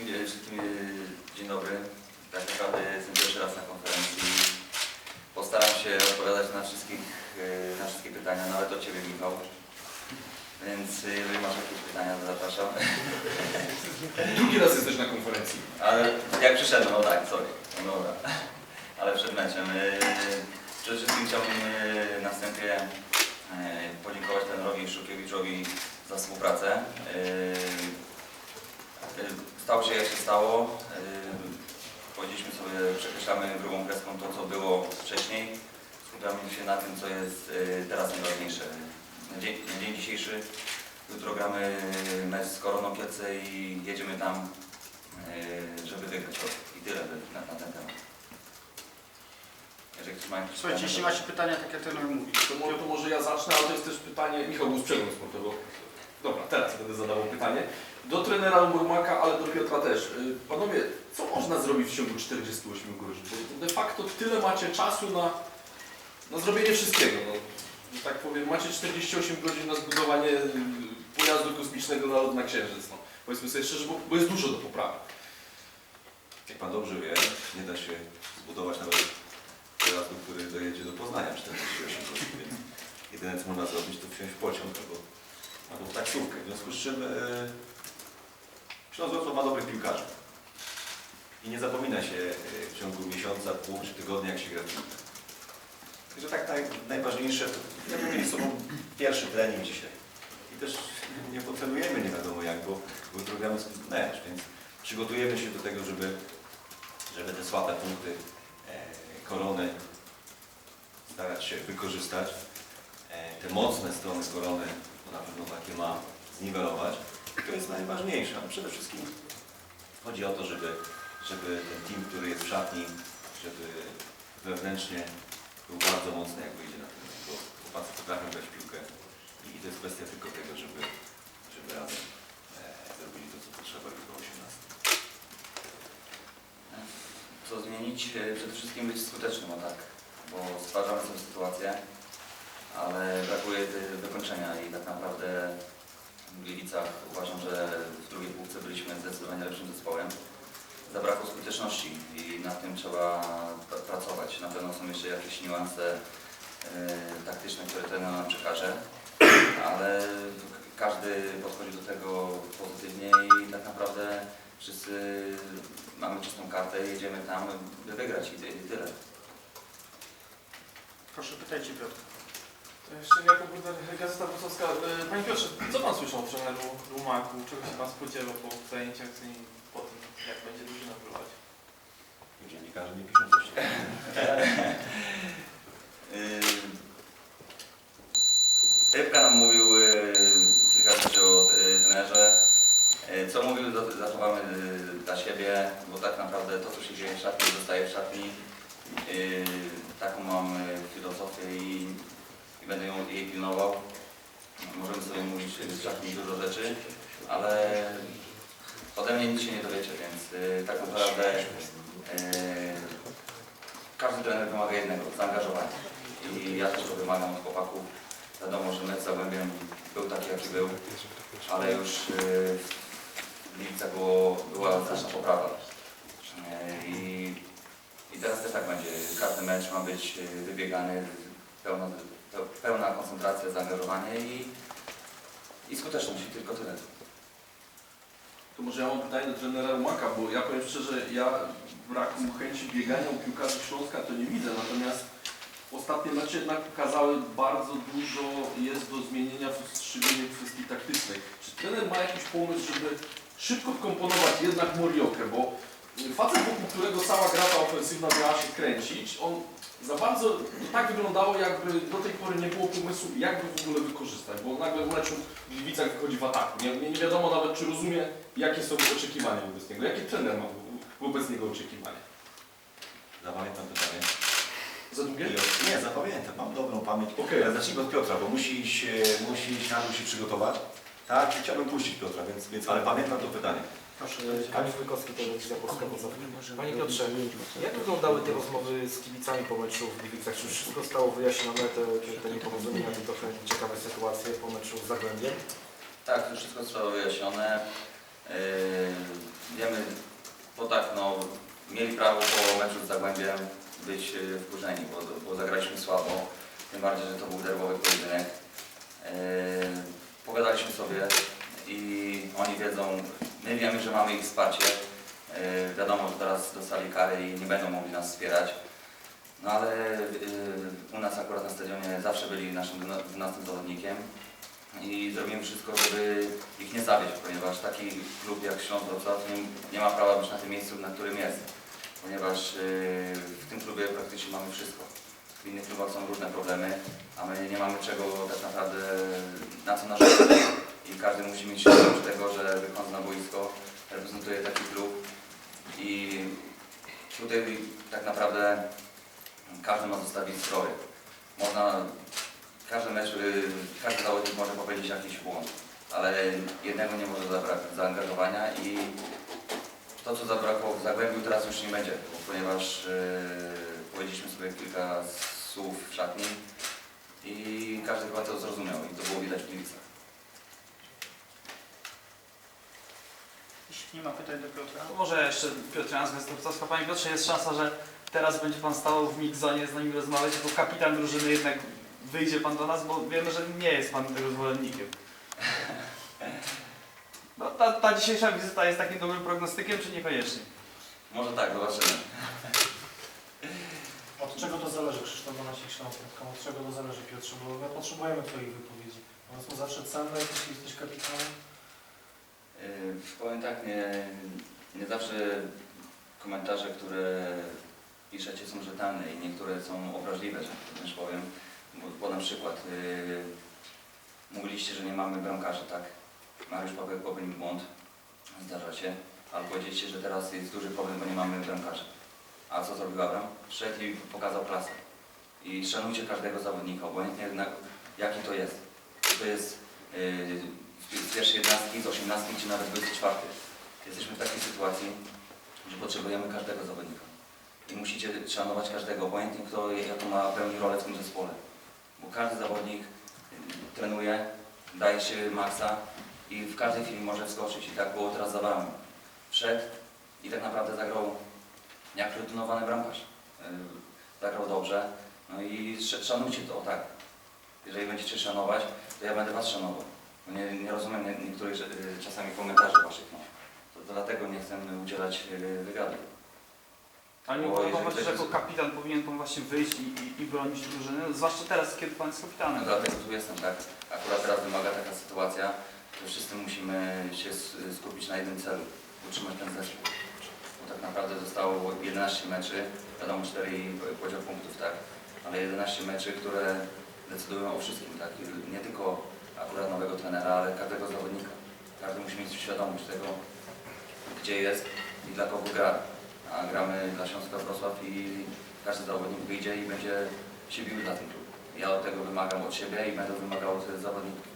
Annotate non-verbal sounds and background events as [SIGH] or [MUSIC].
Wszystkim, wszystkim e, dzień dobry. Tak naprawdę jestem pierwszy raz na konferencji. Postaram się odpowiadać na, wszystkich, e, na wszystkie pytania, nawet od Ciebie Michał. Więc e, jeżeli masz jakieś pytania, to zapraszam. [LAUGHS] Drugi raz jesteś na konferencji. Ale jak przyszedłem, no tak, sorry. No dobra. Ale przed meczem. Przede wszystkim chciałbym na wstępie podziękować trenerowi Szukiewiczowi za współpracę. Stało się jak się stało. Powiedzieliśmy sobie, przekreślamy grubą kreską to, co było wcześniej. Skupiamy się na tym, co jest e, teraz najważniejsze. Na dzień, na dzień dzisiejszy jutro gramy mecz z Koroną Kielce i jedziemy tam Yy, żeby wygrać i tyle na, na ten temat. Jeżeli ktoś ma jakieś Słuchajcie, jeśli pytania, macie pytania, tak jak trener mówi, To może, to może ja zacznę, ale to jest też pytanie. Michał był z przeglądu sportowego. Dobra, teraz będę zadawał pytanie. Do trenera Murmaka, ale do Piotra też. Y, Panowie, co można zrobić w ciągu 48 godzin? Bo de facto tyle macie czasu na, na zrobienie wszystkiego. No, że tak powiem, macie 48 godzin na zbudowanie y, pojazdu kosmicznego na lot na Księżyc. No. Powiedzmy sobie szczerze, bo, bo jest dużo do poprawy. Jak Pan dobrze wie, nie da się zbudować nawet pojazdu, który dojedzie do Poznania 48 godzin, więc jedyne co można zrobić to wsiąść w pociąg albo, albo taksówkę. W związku z czym yy, Śląsk Wrocław ma dobrych piłkarzy. I nie zapomina się yy, w ciągu miesiąca, dwóch czy tygodnia, jak się gra w piłkę. Także tak naj, najważniejsze, jakby mieli sobą pierwszy trening dzisiaj. I też nie potrenujemy nie wiadomo jak, bo, jutro gramy mecz, więc przygotujemy się do tego, żeby, żeby te słabe punkty e, korony starać się wykorzystać. E, te mocne strony korony, na pewno takie ma, zniwelować. To jest najważniejsze. Przede wszystkim chodzi o to, żeby, żeby ten team, który jest w szatni, żeby wewnętrznie był bardzo mocny, jak wyjdzie na ten bo chłopacy potrafią grać piłkę i to jest kwestia tylko tego, żeby, żeby razem e, zrobili to, co potrzeba jutro o 18. co zmienić? E, Przede wszystkim być skutecznym, o tak, bo stwarzamy sobie sytuację, ale brakuje wykończenia i tak naprawdę w Gliwicach uważam, że w drugiej półce byliśmy zdecydowanie lepszym zespołem. Zabrakło skuteczności i nad tym trzeba pr- pracować. Na pewno są jeszcze jakieś niuanse e, taktyczne, które trener nam przekaże, ale każdy podchodzi do tego pozytywnie i tak naprawdę wszyscy mamy czystą kartę, jedziemy tam, by wygrać i, i tyle. proszę pytajcie Piotr. Burder, Gazeta Wrocławska. E, Panie Piotrze, co Pan słyszał o treneru Lumaku? Czego się Pan spodziewa po zajęciach z nim, po tym jak będzie drużyna prowadzić? Dziennikarze nie piszą coś. [LAUGHS] Rybka nam mówił yy, kilka rzeczy o yy, trenerze. Co mówił, zachowamy dla siebie, bo tak naprawdę to, co się dzieje w szatni, zostaje w szatni. Taką mam yy, filozofię i, i będę ją, jej pilnował. Możemy sobie mówić w szatni dużo rzeczy, ale ode mnie nic się nie dowiecie, więc yy, tak naprawdę yy, każdy trener wymaga jednego, zaangażowania. I ja też to wymagam od chłopaków. Wiadomo, że mecz z był taki, jaki był, ale już yy, w Gliwicach było, była znaczna poprawa. Yy, I, teraz też tak będzie. Każdy mecz ma być yy, wybiegany, pełna, pe- pełna koncentracja, zaangażowanie i, i skuteczność. Tylko tyle. To może ja mam pytanie do trenera Rumaka, bo ja powiem szczerze, ja braku chęci biegania u piłkarzy Śląska to nie widzę, natomiast ostatnie mecze jednak pokazały bardzo dużo jest do zmienienia w strzyżeniu kwestii taktycznych. Czy trener ma jakiś pomysł, żeby szybko wkomponować jednak Moriokę, bo facet wokół którego cała gra ta ofensywna miała się kręcić, on za bardzo tak wyglądało, jakby do tej pory nie było pomysłu, jak go w ogóle wykorzystać, bo nagle w meczu w Gliwicach wychodzi w ataku. Nie, nie, nie wiadomo nawet, czy rozumie, jakie są oczekiwania wobec niego, jakie trener ma wo- wobec niego oczekiwania. Zapamiętam pytanie. Za długie? Nie, zapamiętam, mam dobrą pamięć. Ale Zacznijmy od Piotra, bo musi się, musi iść na dół się przygotować. Tak, chciałbym puścić Piotra, więc, więc ale pamiętam to pytanie. Kamil Wójkowski, Telewizja Polska Wrocław. Panie Piotrze, jak wyglądały te rozmowy z kibicami po meczu w Gliwicach? Czy wszystko zostało wyjaśnione, te, te, nieporozumienia, te trochę ciekawe sytuacje po meczu z Zagłębiem? Tak, to wszystko zostało wyjaśnione. Wiemy, bo tak, no, mieli prawo po meczu z Zagłębiem być yy, wkurzeni, bo, bo zagraliśmy słabo, tym bardziej, że to był derbowy pojedynek. Yy, Pogadaliśmy sobie i oni wiedzą, my wiemy, że mamy ich wsparcie. Yy, Wiadomo, że teraz dostali karę i nie będą mogli nas wspierać. No ale yy, u nas akurat na stadionie zawsze byli naszym 12 zawodnikiem i zrobimy wszystko, żeby ich nie zawieść, ponieważ taki klub jak Śląsk Wrocław nie, nie ma prawa być na tym miejscu, na którym jest, ponieważ yy, w tym klubie praktycznie mamy wszystko. W innych klubach są różne problemy, a my nie mamy czego tak naprawdę na co narzekać i każdy musi mieć świadomość tego, że wychodząc na boisko reprezentuje taki klub i tutaj tak naprawdę każdy ma zostawić zdrowie. Można, każdy mecz, y, każdy zawodnik może popełnić jakiś błąd, ale jednego nie może zabraknąć zaangażowania i to, co zabrakło w Zagłębiu, teraz już nie będzie, ponieważ yy, powiedzieliśmy sobie kilka słów w szatni i każdy chyba to zrozumiał i to było widać w Gliwicach. Jeśli nie ma pytań do Piotra, To Może jeszcze Piotr Jan z. Panie Piotrze, jest szansa, że teraz będzie Pan stał w mixzonie z nami rozmawiać, jako kapitan drużyny jednak wyjdzie Pan do nas, bo wiemy, że nie jest Pan tego zwolennikiem. No, ta, ta dzisiejsza wizyta jest takim dobrym prognostykiem, czy niekoniecznie? Może tak, zobaczymy. Od czego to zależy, Krzysztof Donacik Śląsk.com? Od czego to zależy, Piotrze? Bo my potrzebujemy Twoich wypowiedzi. One są zawsze cenne, jeśli jesteś kapitanem. Yy, powiem tak, nie, nie zawsze komentarze, które piszecie są rzetelne i niektóre są obraźliwe, że tak też powiem. Bo, bo na przykład yy, mówiliście, że nie mamy bramkarzy, tak? Mariusz Paweł popełnił błąd, zdarza się, ale powiedzieliście, że teraz jest duży problem, bo nie mamy bramkarzy. A co zrobił Abram? Wszedł i pokazał klasę. I szanujcie każdego zawodnika, obojętnie jednak jaki to jest. To jest yy, z pierwszej jedenastki, z osiemnastki, czy nawet 24. Jesteśmy w takiej sytuacji, że potrzebujemy każdego zawodnika. I musicie szanować każdego, obojętnie kto jaką ma pełni rolę w tym zespole. Bo każdy zawodnik y, trenuje, daje się maksa i w każdej chwili może wskoczyć. I tak było teraz za bramą. Wszedł i tak naprawdę zagrał jak rutynowany bramkarz. Y, Zagrał dobrze. No i sz- szanujcie to, tak. Jeżeli będziecie szanować, to ja będę was szanował. No Nie, nie rozumiem nie- niektórych że- y, czasami komentarzy waszych, no. To, dlatego nie chcę udzielać y, wywiadu. Ale nie Bo uważa jeżeli Pan, ktoś że jako kapitan powinien Pan właśnie wyjść i, i, i bronić drużyny, zwłaszcza teraz, kiedy Pan jest No kapitanem. dlatego tu jestem, tak. Akurat teraz wymaga taka sytuacja, że wszyscy musimy się skupić na jednym celu, utrzymać ten zespół. Bo tak naprawdę zostało 11 meczy, wiadomo 4 podział punktów, tak. Ale 11 meczy, które decydują o wszystkim, tak. I nie tylko akurat nowego trenera, ale każdego zawodnika. Każdy musi mieć świadomość tego, gdzie jest i dla kogo gra. A gramy dla Śląska Wrocław i każdy zawodnik wyjdzie i będzie się bił dla tym klubu. Ja od tego wymagam od siebie i będę wymagał od zawodników.